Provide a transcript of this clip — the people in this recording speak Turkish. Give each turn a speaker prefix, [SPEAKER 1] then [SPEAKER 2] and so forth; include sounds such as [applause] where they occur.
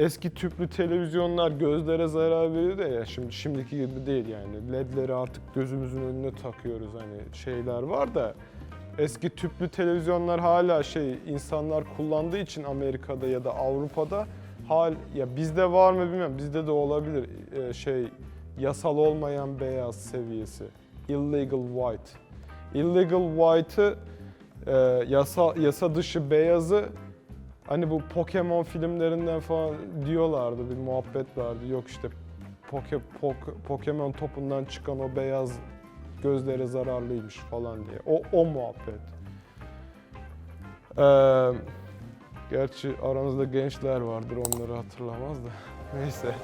[SPEAKER 1] eski tüplü televizyonlar gözlere zarar veriyor da ya şimdi şimdiki gibi değil yani. LED'leri artık gözümüzün önüne takıyoruz hani şeyler var da. Eski tüplü televizyonlar hala şey insanlar kullandığı için Amerika'da ya da Avrupa'da hal ya bizde var mı bilmiyorum bizde de olabilir. Ee, şey yasal olmayan beyaz seviyesi illegal white. İllegal white'ı e, yasa yasa dışı beyazı Hani bu Pokemon filmlerinden falan diyorlardı bir muhabbet vardı. Yok işte Poke, Pok- Pokemon topundan çıkan o beyaz gözlere zararlıymış falan diye. O, o muhabbet. Ee, gerçi aranızda gençler vardır onları hatırlamaz da. [laughs] Neyse.